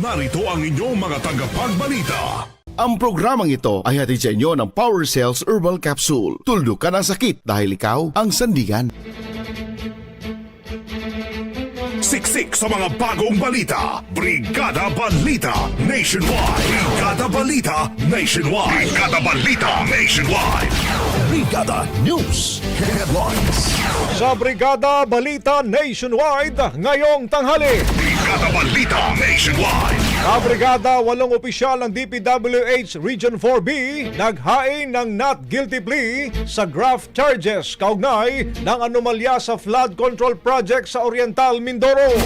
narito ang inyong mga tagapagbalita. Ang programang ito ay hatid sa inyo ng Power Cells Herbal Capsule. Tuldok ka ng sakit dahil ikaw ang sandigan. Siksik sa mga bagong balita. Brigada Balita Nationwide. Brigada Balita Nationwide. Brigada Balita Nationwide. Brigada News Headlines. Sa Brigada Balita Nationwide, ngayong tanghali. Brigada Balita Nationwide. Kabrigada, walong opisyal ng DPWH Region 4B naghain ng not guilty plea sa graft charges kaugnay ng anomalya sa flood control project sa Oriental Mindoro.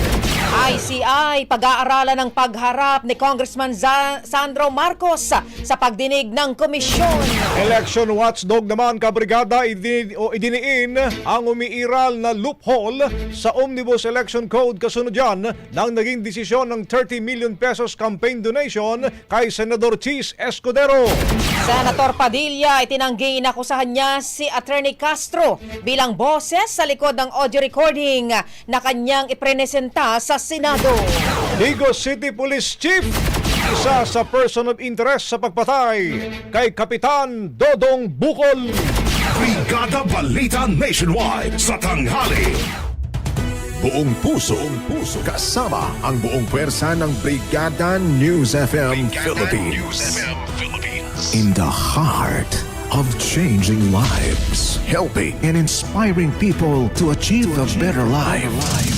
ICI, pag-aaralan ng pagharap ni Congressman Za- Sandro Marcos sa, pagdinig ng komisyon. Election watchdog naman kabrigada idini, o idiniin ang umiiral na loophole sa Omnibus Election Code kasunod yan ng naging desisyon ng 30 million pesos campaign donation kay Senador Cheese Escudero. Senator Padilla itinanggi inakusahan niya si Attorney Castro bilang boses sa likod ng audio recording na kanyang iprenesenta sa Senado. Digos City Police Chief, isa sa person of interest sa pagpatay kay Kapitan Dodong Bukol. Brigada Balita Nationwide sa tanghali. Buong puso, puso kasama ang buong pwersa ng Brigada News FM Philippines. In the heart of changing lives, helping and inspiring people to achieve a better life.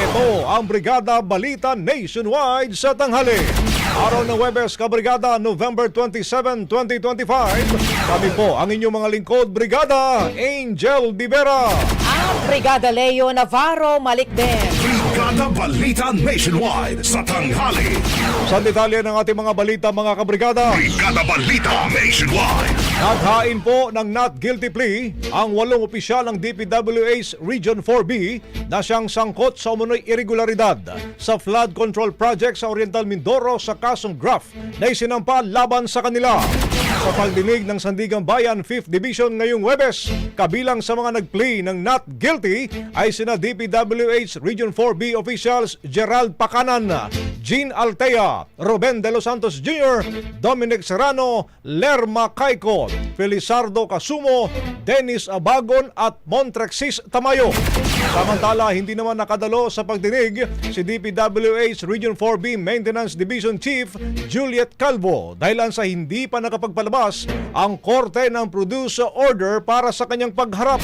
Ito ang Brigada Balita Nationwide sa tanghali. Araw ng Webes, Kabrigada, November 27, 2025. Kami po ang inyong mga lingkod, Brigada Angel Divera. At Brigada Leo Navarro Malikden. Brigada Balita Nationwide sa tanghali. Sa detalye ng ating mga balita, mga kabrigada. Brigada Balita Nationwide. Naghain po ng not guilty plea ang walong opisyal ng DPWH Region 4B na siyang sangkot sa umunoy irregularidad sa flood control project sa Oriental Mindoro sa kasong graft na isinampa laban sa kanila. Sa pagdinig ng Sandigang Bayan 5th Division ngayong Webes, kabilang sa mga nag-plea ng not guilty ay sina DPWH Region 4B officials Gerald Pakanan, Jean Altea, Ruben De Los Santos Jr., Dominic Serrano, Lerma Caico, Felizardo Casumo, Dennis Abagon at Montrexis Tamayo. Samantala, hindi naman nakadalo sa pagdinig si DPWH Region 4B Maintenance Division Chief Juliet Calvo dahil sa hindi pa nakapagpalabas ang korte ng produce order para sa kanyang pagharap.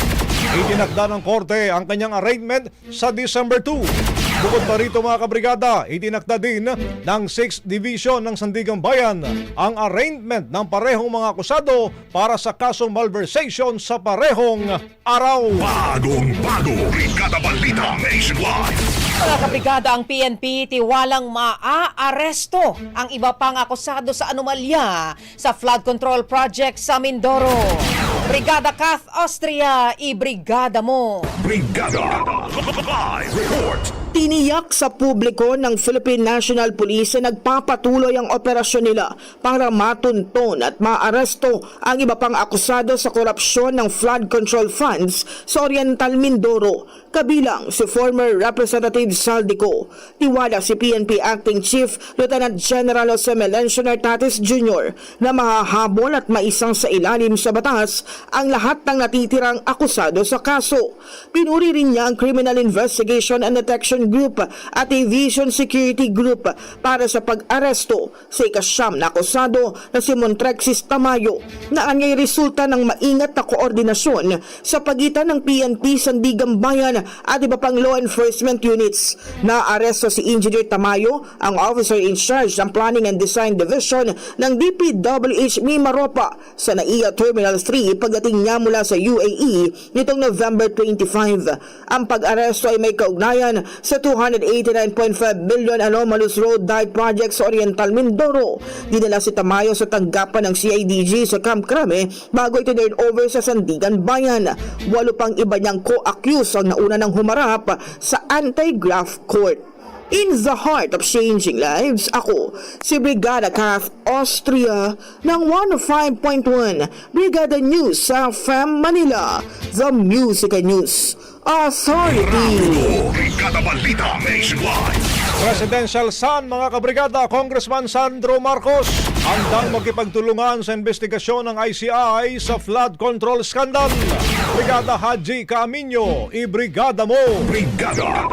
Itinakda ng korte ang kanyang arraignment sa December 2. Bukod pa rito mga kabrigada, itinakda din ng 6th Division ng Sandigang Bayan ang arraignment ng parehong mga akusado para sa kasong malversation sa parehong araw. Bagong bago, Brigada Balita Nationwide. Mga kabrigada, ang PNP tiwalang maaaresto ang iba pang akusado sa anomalya sa flood control project sa Mindoro. Brigada Kath Austria, i-brigada mo. Brigada Live Report. Tiniyak sa publiko ng Philippine National Police na nagpapatuloy ang operasyon nila para matunton at maaresto ang iba pang akusado sa korupsyon ng flood control funds sa Oriental Mindoro, kabilang si former Representative Saldico. Tiwala si PNP Acting Chief Lieutenant General Jose Melencio Nartates Jr. na mahahabol at maisang sa ilalim sa batas ang lahat ng natitirang akusado sa kaso. Pinuri rin niya ang Criminal Investigation and Detection Group at Aviation Security Group para sa pag-aresto sa ikasyam na akusado na si Montrexis Tamayo na anyay resulta ng maingat na koordinasyon sa pagitan ng PNP Sandigan Bayan at iba pang law enforcement units. Na-aresto si Engineer Tamayo, ang officer in charge ng Planning and Design Division ng DPWH Mimaropa sa NAIA Terminal 3 pagdating niya mula sa UAE nitong November 25. Ang pag-aresto ay may kaugnayan sa 289.5 billion anomalous road dive project sa Oriental Mindoro. Dinala si Tamayo sa tanggapan ng CIDG sa Camp Crame bago ito over sa Sandigan Bayan. Walo pang iba niyang co-accused ang nauna ng humarap sa anti-graft court. In the heart of changing lives, ako, si Brigada Kath Austria ng 105.1 Brigada News sa FAM Manila, The Music News Authority. Brigada Balita Nationwide. Presidential Son, mga kabrigada, Congressman Sandro Marcos, handang magkipagtulungan sa investigasyon ng ICI sa flood control scandal. Brigada Haji Camino, i-brigada mo! Brigada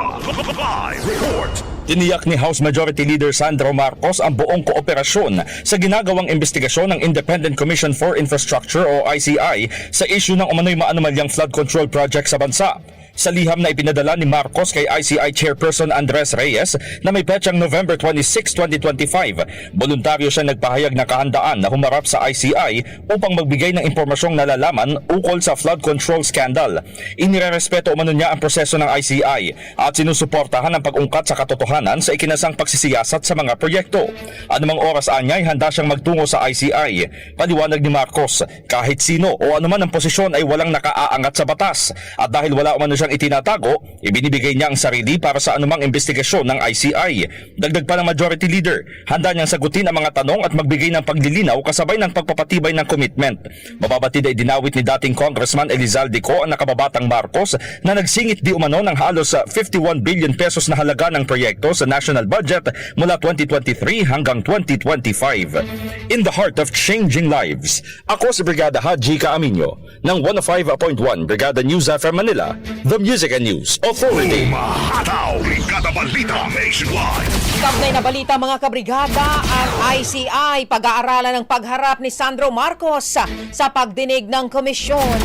Live Report. Tiniyak ni House Majority Leader Sandro Marcos ang buong kooperasyon sa ginagawang investigasyon ng Independent Commission for Infrastructure o ICI sa issue ng umano'y maanomalyang flood control project sa bansa. Sa liham na ipinadala ni Marcos kay ICI Chairperson Andres Reyes na may petsang November 26, 2025, voluntaryo siya nagpahayag na kahandaan na humarap sa ICI upang magbigay ng impormasyong nalalaman ukol sa flood control scandal. Inirerespeto umano niya ang proseso ng ICI at sinusuportahan ang pag-ungkat sa katotohanan sa ikinasang pagsisiyasat sa mga proyekto. Anumang oras anyay handa siyang magtungo sa ICI. Paliwanag ni Marcos, kahit sino o anuman ang posisyon ay walang nakaaangat sa batas at dahil wala umano siyang itinatago, ibinibigay niya ang sarili para sa anumang investigasyon ng ICI. Dagdag pa ng Majority Leader, handa niyang sagutin ang mga tanong at magbigay ng paglilinaw kasabay ng pagpapatibay ng commitment. Mababatid ay dinawit ni dating Congressman Elizalde Co ang nakababatang Marcos na nagsingit di umano ng halos sa 51 billion pesos na halaga ng proyekto sa national budget mula 2023 hanggang 2025. In the heart of changing lives, ako si Brigada Haji Kaaminyo ng 105.1 Brigada News FM Manila, The Music and News Authority. Umahataw. Brigada Balita Nationwide. Kabnay na balita mga kabrigada, ang ICI pag-aaralan ng pagharap ni Sandro Marcos sa, pagdinig ng komisyon.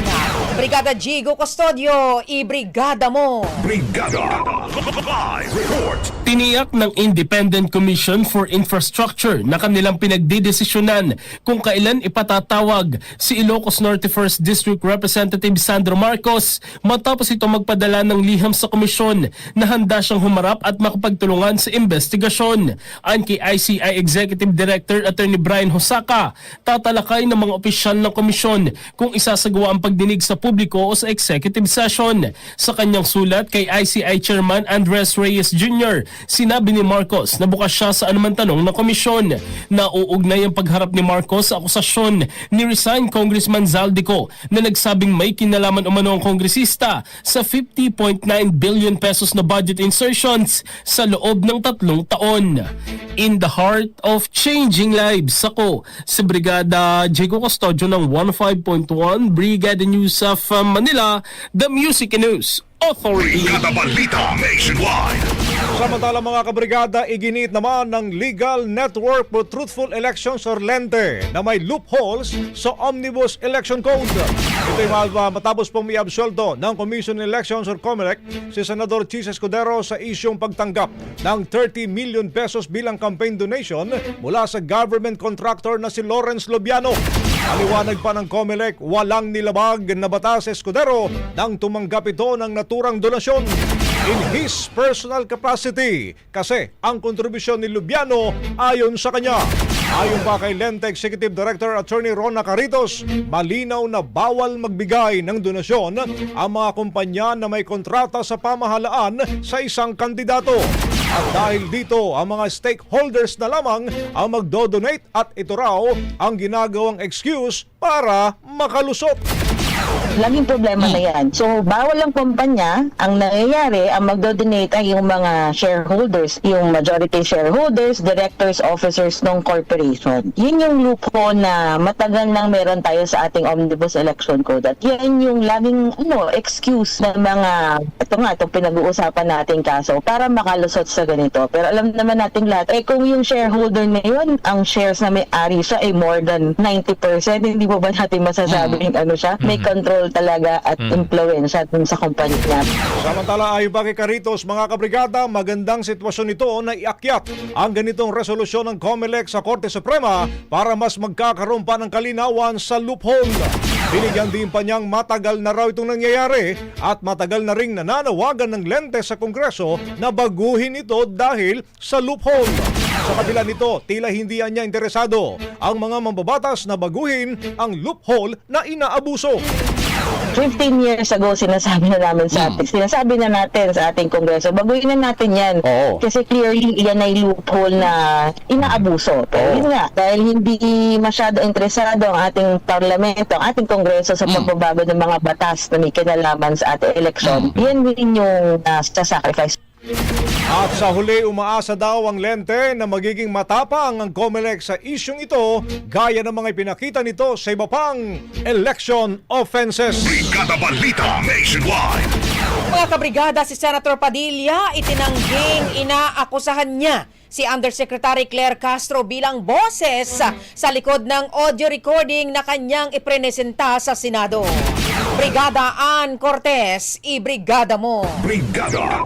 Brigada Jigo Custodio, i-brigada mo. Brigada Live Report. Tiniyak ng Independent Commission for Infrastructure na kanilang pinagdidesisyonan kung kailan ipatatawag si Ilocos Norte 1st District Representative Sandro Marcos matapos ito magpadala ng liham sa komisyon na handa siyang humarap at makapagtulungan sa investigasyon. Ayon kay ICI Executive Director Attorney Brian Hosaka, tatalakay ng mga opisyal ng komisyon kung isasagawa ang pagdinig sa publiko o sa executive session. Sa kanyang sulat kay ICI Chairman Andres Reyes Jr., sinabi ni Marcos na bukas siya sa anumang tanong ng komisyon. Nauugnay ang pagharap ni Marcos sa akusasyon ni resigned Congressman Zaldico na nagsabing may kinalaman umano ang kongresista sa 50.9 billion pesos na budget insertions sa loob ng tatlong taon. In the heart of changing lives, ako si Brigada Diego Custodio ng 15.1 Brigada News of uh, Manila, the Music News Authority. Brigada Balita Nationwide. Samantala mga kabrigada, iginit naman ng Legal Network for Truthful Elections or LENTE na may loopholes sa Omnibus Election Code. Ito ay ma- matapos pong may absolto ng Commission on Elections or COMELEC si Senador Chis Escudero sa isyong pagtanggap ng 30 million pesos bilang campaign donation mula sa government contractor na si Lawrence Lobiano. Aliwanag pa ng COMELEC, walang nilabag na batas Escudero nang tumanggap ito ng naturang donasyon in his personal capacity kasi ang kontribusyon ni Lubiano ayon sa kanya. Ayon pa kay Lente Executive Director Attorney Rona Caritos, malinaw na bawal magbigay ng donasyon ang mga kumpanya na may kontrata sa pamahalaan sa isang kandidato. At dahil dito, ang mga stakeholders na lamang ang magdodonate at ito raw ang ginagawang excuse para makalusot. Laging problema na yan. So, bawal ang kumpanya. Ang nangyayari, ang magdo-donate ay yung mga shareholders, yung majority shareholders, directors, officers ng corporation. Yun yung loophole na matagal nang meron tayo sa ating Omnibus Election Code. At yan yung laging ano, excuse ng mga, ito nga, itong pinag-uusapan nating kaso para makalusot sa ganito. Pero alam naman nating lahat, eh kung yung shareholder na yun, ang shares na may-ari siya ay more than 90%, hindi mo ba natin masasabing ano siya? May control talaga at influence dun sa kumpanya niya. Samantala ayon pa kay Caritos, mga kabrigada, magandang sitwasyon ito na iakyat ang ganitong resolusyon ng COMELEC sa Korte Suprema para mas magkakaroon pa ng kalinawan sa loophole. Binigyan din pa niyang matagal na raw itong nangyayari at matagal na ring nananawagan ng lente sa Kongreso na baguhin ito dahil sa loophole. Sa kabila nito, tila hindi niya interesado ang mga mambabatas na baguhin ang loophole na inaabuso. 15 years ago, sinasabi na namin sa atin, sinasabi na natin sa ating kongreso, baguhin na natin yan. Oo. Kasi clearly, yan ay loophole na inaabuso. Pero yun nga, dahil hindi masyado interesado ang ating parlamento, ang ating kongreso sa pagbabago ng mga batas na may kinalaman sa ating eleksyon, yan din yung uh, sacrifice At sa huli, umaasa daw ang lente na magiging matapang ang COMELEC sa isyong ito gaya ng mga ipinakita nito sa iba pang election offenses. Brigada Balita Nationwide. Mga kabrigada, si Senator Padilla itinangging inaakusahan niya si Undersecretary Claire Castro bilang boses sa, likod ng audio recording na kanyang iprenesenta sa Senado. Brigada Ann Cortez, ibrigada mo. Brigada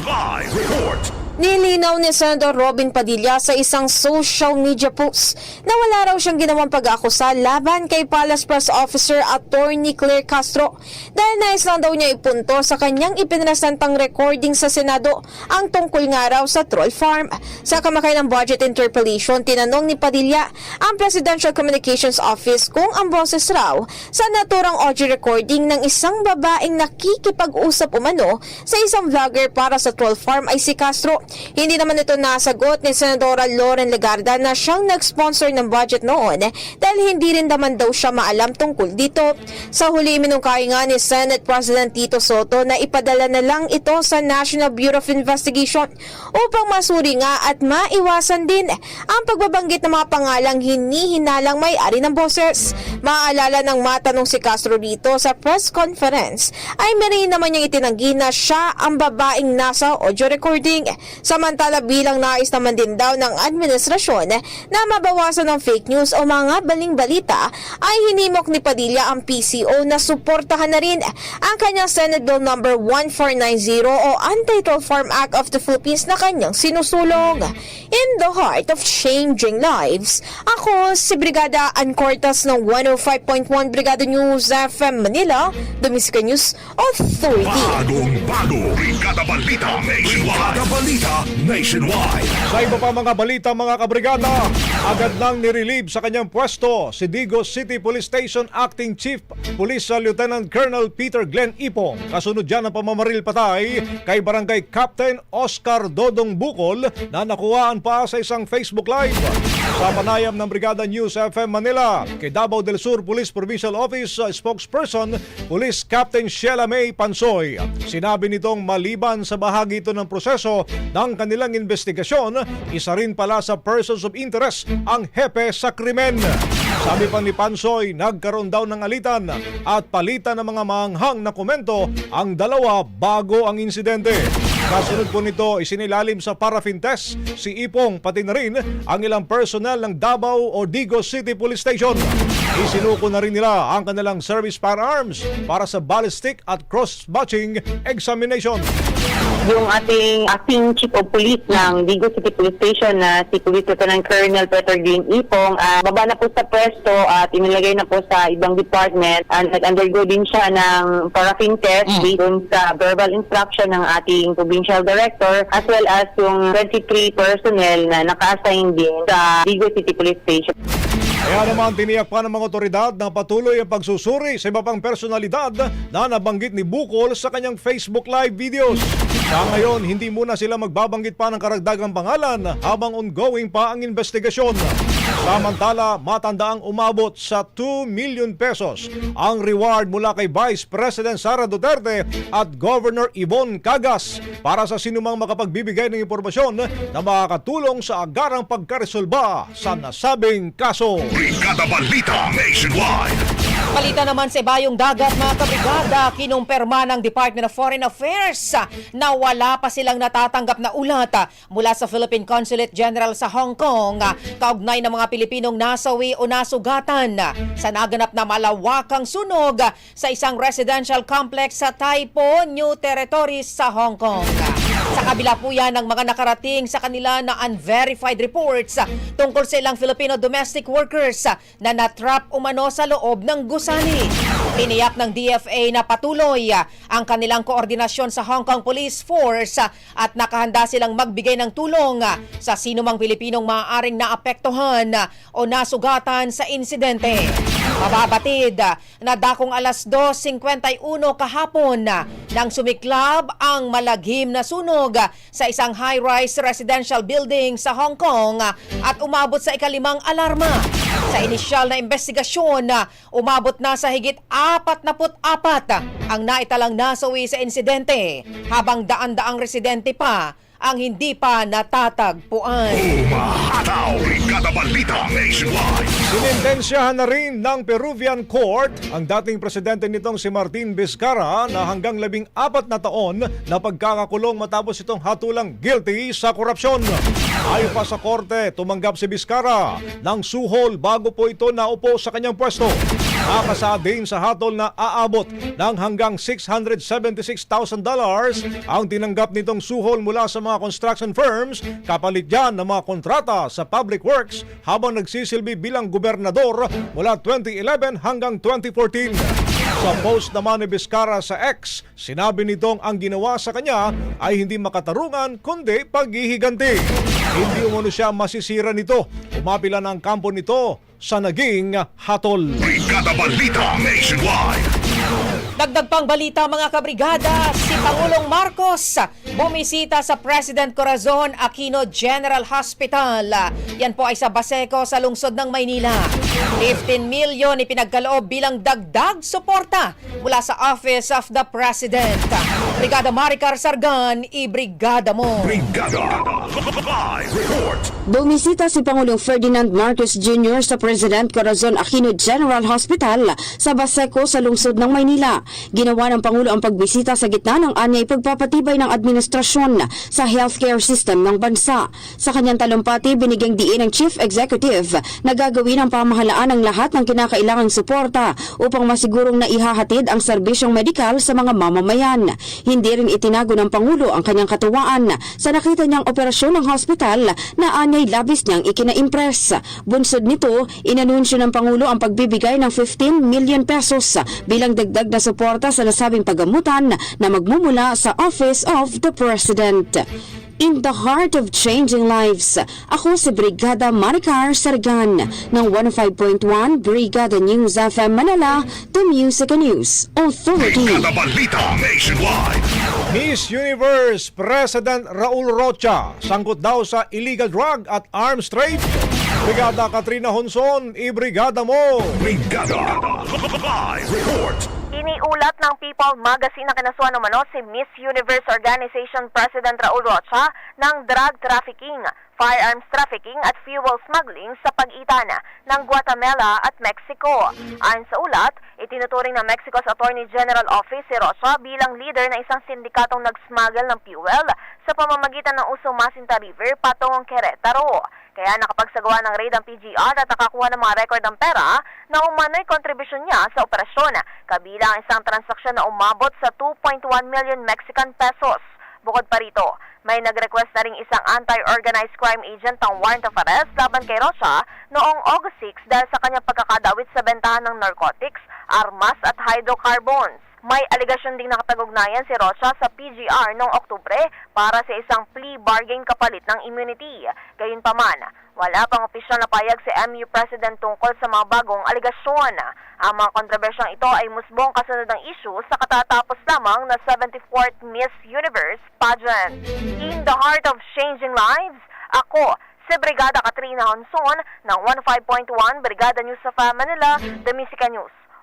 Live Report. Nilinaw ni Senator Robin Padilla sa isang social media post na wala raw siyang ginawang pag-akusa laban kay Palace Press Officer Attorney Claire Castro dahil nais lang daw niya ipunto sa kanyang ipinresentang recording sa Senado ang tungkol nga raw sa troll farm. Sa kamakailang budget interpellation, tinanong ni Padilla ang Presidential Communications Office kung ang boses raw sa naturang audio recording ng isang babaeng nakikipag-usap umano sa isang vlogger para sa troll farm ay si Castro. Hindi naman ito nasagot ni Senadora Lauren Legarda na siyang nag-sponsor ng budget noon dahil hindi rin naman daw siya maalam tungkol dito. Sa huli minungkahi nga ni Senate President Tito Soto na ipadala na lang ito sa National Bureau of Investigation upang masuri nga at maiwasan din ang pagbabanggit ng mga pangalang hinihinalang may-ari ng boses. Maalala ng matanong si Castro dito sa press conference ay meron naman niyang itinanggi na siya ang babaeng nasa audio recording. Samantala bilang nais naman din daw ng administrasyon na mabawasan ng fake news o mga baling balita ay hinimok ni Padilla ang PCO na suportahan na rin ang kanyang Senate Bill number 1490 o Anti-Troll Farm Act of the Philippines na kanyang sinusulong. In the heart of changing lives, ako si Brigada Ancortas ng 105.1 Brigada News FM Manila, the Music News Authority. Bagong bago. Brigada Balita. Brigada Balita Nationwide. Sa iba pa mga balita mga kabrigada, Agad nang nirelieve sa kanyang pwesto si Digos City Police Station Acting Chief Police Lieutenant Colonel Peter Glenn Ipong. Kasunod dyan ang pamamaril patay kay Barangay Captain Oscar Dodong Bukol na nakuhaan pa sa isang Facebook Live. Sa panayam ng Brigada News FM Manila, kay Davao del Sur Police Provincial Office spokesperson, Police Captain Sheila May Pansoy. Sinabi nitong maliban sa bahagi ito ng proseso ng kanilang investigasyon, isa rin pala sa persons of interest ang hepe sa krimen. Sabi pa ni Pansoy, nagkaroon daw ng alitan at palitan ng mga maanghang na komento ang dalawa bago ang insidente. Kasunod po nito, isinilalim sa paraffin test si Ipong pati na rin ang ilang personnel ng Davao o Digos City Police Station. Isinuko na rin nila ang kanilang service firearms para sa ballistic at cross-matching examination. Yung ating acting chief of police ng Vigo City Police Station na si Police Lieutenant Colonel Peter Green Ipong, ah, baba na po sa pwesto at inilagay na po sa ibang department. And nag-undergo din siya ng paraffin test based on sa verbal instruction ng ating provincial director as well as yung 23 personnel na naka-assign din sa Vigo City Police Station. Kaya naman tiniyak pa ng mga otoridad na patuloy ang pagsusuri sa iba pang personalidad na nabanggit ni Bukol sa kanyang Facebook Live videos. Sa ngayon, hindi muna sila magbabanggit pa ng karagdagang pangalan habang ongoing pa ang investigasyon. Samantala, matandaang umabot sa 2 million pesos ang reward mula kay Vice President Sara Duterte at Governor Yvonne Cagas para sa sinumang makapagbibigay ng impormasyon na makakatulong sa agarang pagkaresolba sa nasabing kaso. Brigada Balita Nationwide. Balita naman sa Bayong Dagat mga kabrigada, kinumpirma ng Department of Foreign Affairs na wala pa silang natatanggap na ulat mula sa Philippine Consulate General sa Hong Kong kaugnay ng mga Pilipinong nasawi o nasugatan sa naganap na malawakang sunog sa isang residential complex sa Taipo, New Territories sa Hong Kong. Sa kabila po yan ng mga nakarating sa kanila na unverified reports tungkol sa ilang Filipino domestic workers na natrap umano sa loob ng gusali. Tiniyak ng DFA na patuloy ang kanilang koordinasyon sa Hong Kong Police Force at nakahanda silang magbigay ng tulong sa sinumang Pilipinong maaaring naapektuhan o nasugatan sa insidente. Mababatid na dakong alas 2.51 kahapon nang sumiklab ang malaghim na sunog sa isang high-rise residential building sa Hong Kong at umabot sa ikalimang alarma. Sa inisyal na investigasyon, umabot na sa higit 44 ang naitalang nasawi sa insidente habang daan-daang residente pa ang hindi pa natatagpuan. Umahataw. Brigada Balita Nationwide. Sinintensyahan na rin ng Peruvian Court ang dating presidente nitong si Martin Vizcarra na hanggang labing apat na taon na pagkakakulong matapos itong hatulang guilty sa korupsyon. Ayon pa sa korte, tumanggap si Vizcarra ng suhol bago po ito naupo sa kanyang pwesto. Nakasaad din sa hatol na aabot ng hanggang $676,000 ang tinanggap nitong suhol mula sa mga construction firms kapalit dyan ng mga kontrata sa public works habang nagsisilbi bilang gobernador mula 2011 hanggang 2014. Sa post naman ni Vizcarra sa X, sinabi nitong ang ginawa sa kanya ay hindi makatarungan kundi paghihiganti. Hindi umano siya masisira nito. Umapila ng kampo nito sa naging hatol. Brigada Balita Nationwide. Dagdag pang balita mga kabrigada, si Pangulong Marcos bumisita sa President Corazon Aquino General Hospital. Yan po ay sa Baseco sa lungsod ng Maynila. 15 milyon ipinagkaloob bilang dagdag suporta mula sa Office of the President. Brigada Maricar Sargan, i-brigada mo. Brigada. Live report. Bumisita si Pangulong Ferdinand Marcos Jr. sa President Corazon Aquino General Hospital sa Baseco sa lungsod ng Maynila. Ginawa ng Pangulo ang pagbisita sa gitna ng anyay pagpapatibay ng administrasyon sa healthcare system ng bansa. Sa kanyang talumpati, binigyang diin ng Chief Executive na gagawin ang pamahalaan ng lahat ng kinakailangang suporta upang masigurong naihahatid ang serbisyong medikal sa mga mamamayan. Hindi rin itinago ng Pangulo ang kanyang katuwaan sa nakita niyang operasyon ng hospital na anyay labis niyang ikinaimpress. Bunsod nito, inanunsyo ng Pangulo ang pagbibigay ng 15 million pesos bilang dagdag na suporta sa nasabing pagamutan na magmumula sa Office of the President. In the heart of changing lives, ako si Brigada Maricar Sargan ng 105.1 Brigada News FM Manila, The Music and News Authority. Brigada Balita Nationwide. Miss Universe President Raul Rocha sangkot daw sa illegal drug at arms trade. Brigada Katrina Honson, ibrigada mo! Brigada Live Report. Iniulat ng People Magazine na kinasuhan umano si Miss Universe Organization President Raul Rocha ng drug trafficking, firearms trafficking at fuel smuggling sa pagitan ng Guatemala at Mexico. Ayon sa ulat, itinuturing ng Mexico's Attorney General Office si Rocha bilang leader ng isang sindikatong nag-smuggle ng fuel sa pamamagitan ng Usumacinta River patungong Querétaro. Kaya nakapagsagawa ng raid ang PGR at nakakuha ng mga record ng pera na umano'y kontribusyon niya sa operasyon, kabilang ang isang transaksyon na umabot sa 2.1 million Mexican pesos. Bukod pa rito, may nag-request na ring isang anti-organized crime agent ng warrant of arrest laban kay Rocha noong August 6 dahil sa kanyang pagkakadawit sa bentahan ng narcotics, armas at hydrocarbons. May aligasyon ding nakapag-ugnayan si Rocha sa PGR noong Oktubre para sa isang plea bargain kapalit ng immunity. Gayunpaman, wala pang opisyal na payag si MU President tungkol sa mga bagong aligasyon. Ang mga kontrobersyang ito ay musbong kasunod ng issue sa katatapos lamang na 74th Miss Universe pageant. In the heart of changing lives, ako, si Brigada Katrina Honson ng 15.1 Brigada News sa Manila, The Musica News.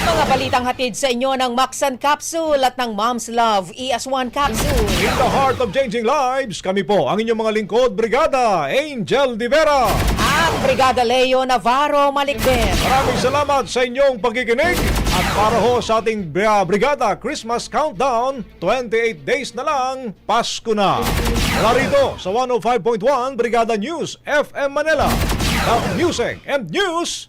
Mga balitang hatid sa inyo ng Maxan Capsule at ng Mom's Love ES1 Capsule. In the heart of changing lives, kami po ang inyong mga lingkod, Brigada Angel Di Vera. At Brigada Leo Navarro Malikden. Maraming salamat sa inyong pagkikinig. At para ho sa ating Bri- Brigada Christmas Countdown, 28 days na lang, Pasko na. Mula rito sa 105.1 Brigada News FM Manila. The Music and News